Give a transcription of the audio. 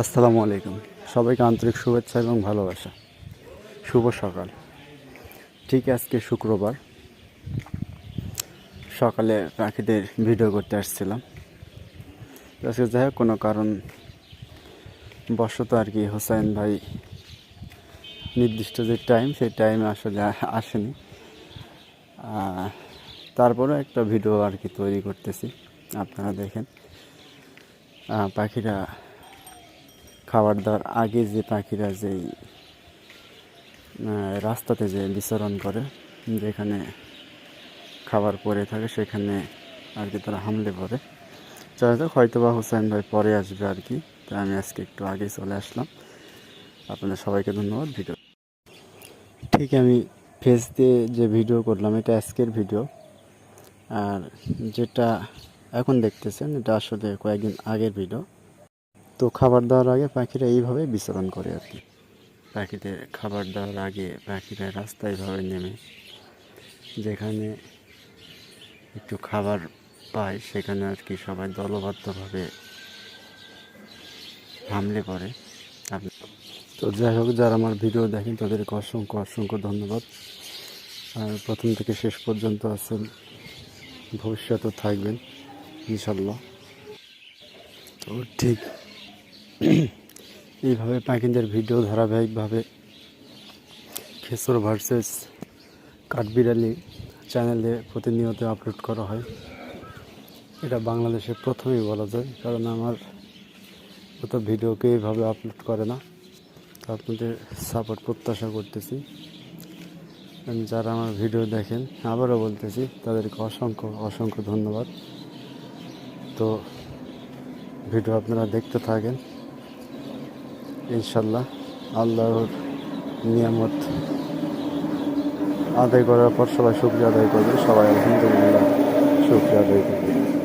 আসসালামু আলাইকুম। সবাইকে আন্তরিক শুভেচ্ছা এবং ভালোবাসা। শুভ সকাল। ঠিক আজকে শুক্রবার। সকালে পাখিদের ভিডিও করতে আসছিলাম। আজকে যাই হোক, কোনো কারণ বশত আর কি হোসাইন ভাই নির্দিষ্ট যে টাইম সেই টাইমে আসলে আসেনি। তারপরে একটা ভিডিও আর কি তৈরি করতেছি। আপনারা দেখেন। পাখিরা খাবার দাবার আগে যে পাখিরা যেই রাস্তাতে যে বিচরণ করে, যেখানে খাবার পড়ে থাকে, সেখানে আর কি তারা হামলে পড়ে। যাই হোক হয়তো বা হোসেন ভাই পরে আসবে আর কি। তাই আমি আজকে একটু আগে চলে আসলাম। আপনাদের সবাইকে ধন্যবাদ। ভিডিও ঠিক আমি ফেস দিয়ে যে ভিডিও করলাম, এটা আজকের ভিডিও আর যেটা এখন দেখতেছেন, এটা আসলে কয়েকদিন আগের ভিডিও তো খাবার দেওয়ার আগে পাখিরা এইভাবে বিচরণ করে আর কি। পাখিদের খাবার দেওয়ার আগে পাখিরা রাস্তায় এইভাবে নেমে। যেখানে একটু খাবার পায়, সেখানে আর কি সবাই দলবদ্ধভাবে হামলে পড়ে। তো যাই হোক, যারা আমার ভিডিও দেখেন, তাদেরকে অসংখ্য অসংখ্য ধন্যবাদ। আর প্রথম থেকে শেষ পর্যন্ত আছেন ভবিষ্যতেও থাকবেন ইনশাল্লাহ তো ঠিক এইভাবে পাখিদের ভিডিও ধারাবাহিকভাবে খেসর ভার্সেস কাঠবিড়ালি চ্যানেলে প্রতিনিয়ত আপলোড করা হয়। এটা বাংলাদেশে প্রথমেই বলা যায়, কারণ আমার মতো ভিডিওকে এইভাবে আপলোড করে না। তো আপনাদের সাপোর্ট প্রত্যাশা করতেছি। যারা আমার ভিডিও দেখেন, আবারও বলতেছি, তাদেরকে অসংখ্য অসংখ্য ধন্যবাদ। তো ভিডিও আপনারা দেখতে থাকেন। ইনশাল্লাহ আল্লাহর নিয়ামত আদায় করার পর সবাই শুক্রিয়া আদায় করবে। সবাই আলহামদুলিল্লাহ শুক্রিয়া আদায় করবে।